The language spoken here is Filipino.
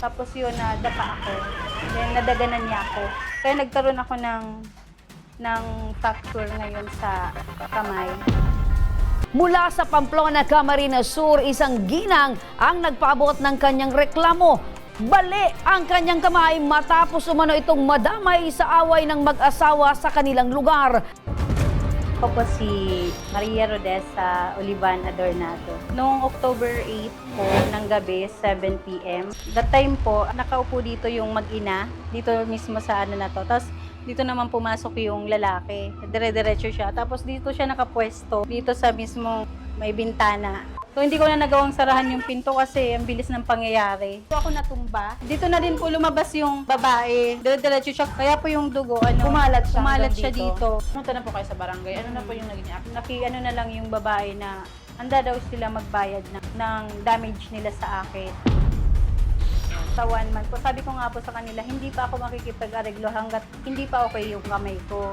Tapos yun, nadapa ako. Then, nadaganan niya ako. Kaya nagkaroon ako ng, ng fracture ngayon sa kamay. Mula sa Pamplona, Camarines Sur, isang ginang ang nagpaabot ng kanyang reklamo. Bali ang kanyang kamay matapos umano itong madamay sa away ng mag-asawa sa kanilang lugar. Ako po si Maria Rodessa Olivan Adornado. Noong October 8 po ng gabi, 7 p.m. That time po, nakaupo dito yung mag-ina, dito mismo sa ano na to. Tapos dito naman pumasok yung lalaki. Dire-diretso siya. Tapos dito siya nakapwesto, dito sa mismo may bintana. So hindi ko na nagawang sarahan yung pinto kasi ang bilis ng pangyayari. So ako natumba. Dito na din po lumabas yung babae. Dire-diretso siya. Kaya po yung dugo, ano, Kumalat siya kumalat siya dito. Pumunta na po kayo sa barangay. Ano na po yung naging action? Naki ano na lang yung babae na anda daw sila magbayad ng, ng damage nila sa akin. One month po, sabi ko nga po sa kanila, hindi pa ako makikipag-areglo hanggat hindi pa okay yung kamay ko.